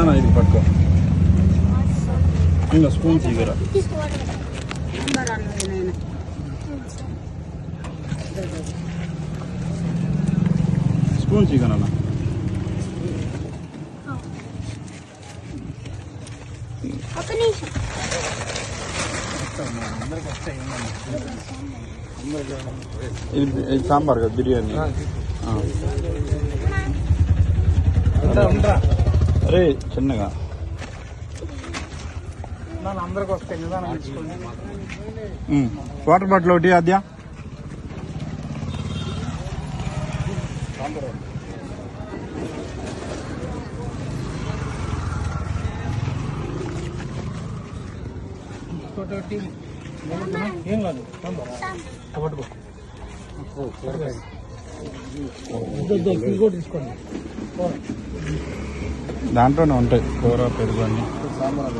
నా ఇది పట్టుకో ఇంకా ఇవ్వరా తీసుకోవాలి స్పూన్స్ ఇవ్వనా ఒక నిమిషం ఇది సాంబార్ కదా బిర్యానీ. ఆ. అరే చిన్నగా. అందరికి వస్తాయి. వాటర్ బాటిల్ ఒకటి అద్యా ఏం కాదు తీసుకోండి. దాంట్లోనే ఉంటాయి కూర పెరుగు అన్ని. సాంబార్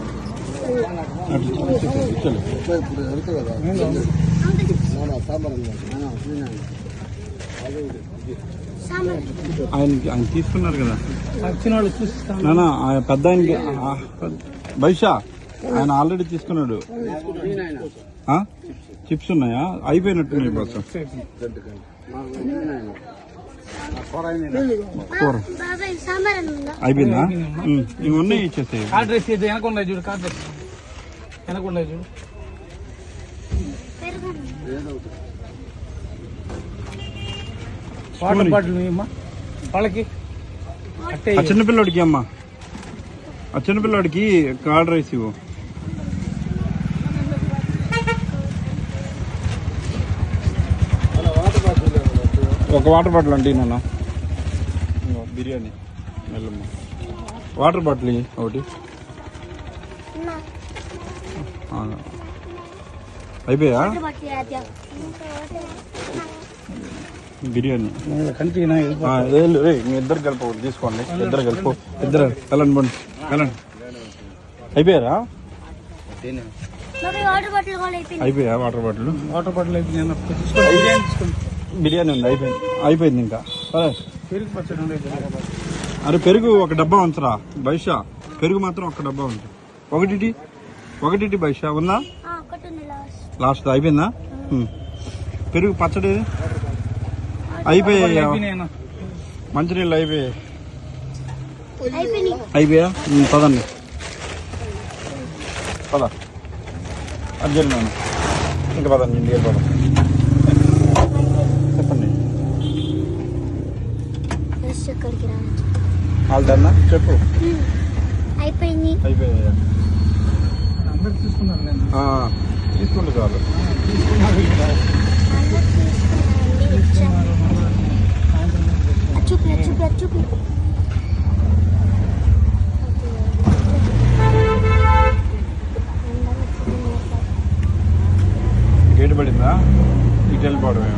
ఆయన ఆయన తీసుకున్నారు కదా పెద్ద ఆయనకి ఆ, బైషా ఆయన ఆల్రెడీ తీసుకున్నాడు? చిప్స్ ఉన్నాయా అయిపోయినట్టు బస్ కూర బాబాయ్ సాంబార్ అని ఉందా అయిపోయిందా ఉమ్. ఇవి ఉన్నాయి ఇచ్చేసేయి కార్డ్ డ్రెస్ ఇది వెనక ఉన్నాయి చూడు కార్డ్ డ్రెస్ వెనక ఉన్నాయి చూడు పెరుగు వాటర్ బాటిల్ అమ్మా వాళ్ళకి అట్టే ఆ చిన్నపిల్లడికి అమ్మా ఆ చిన్నపిల్లడికి కార్డ్ రైస్ ఇవ్వు ఒక వాటర్ బాటిల్ అంటే నాన్న. బిర్యానీ. మెల్లమ్మ వాటర్ బాటిల్ ఒకటి. అయిపోయా? వాటర్ బాటిల్ అద్దా బిర్యానీ. మీ ఇద్దరు కలిపి ఒకటి తీసుకోండి. ఇద్దరు కలిపి ఇద్దరు వెళ్ళండి బండి వెళ్ళండి అయిపోయారా? అయిపోయా వాటర్ బాటిల్ వాటర్ బాటిల్ అయిపోయింది తీసుకోండి బిర్యానీ ఉంది అయిపోయింది. అయిపోయింది ఇంకా. సరే. అరే పెరుగు ఒక డబ్బా ఉంచరా బైషా. పెరుగు మాత్రం ఒక డబ్బా ఉంది ఒకటి ఒకటి బైషా. ఉందా? ఆ, ఒకటి ఉంది లాస్ట్. లాస్ట్ అయిపోయిందా. పెరుగు పచ్చడి? అయిపోయాయి. మంచినీళ్ళు అయిపోయాయి. అయిపోయింది అయిపోయా? పదండి. పద. అర్జెంట్ ఇంకా పదండి ఇంటికి పదం వాళ్ళదన్నా చెప్పు. అయిపోయింది. అయిపోయాయి అందరు తీసుకున్నారు నేను ఆ, తీసుకోండి చాలు చూపి చూపి చూపి గేట్ పడిందా? ఇటు వెళ్ళిపోవడమే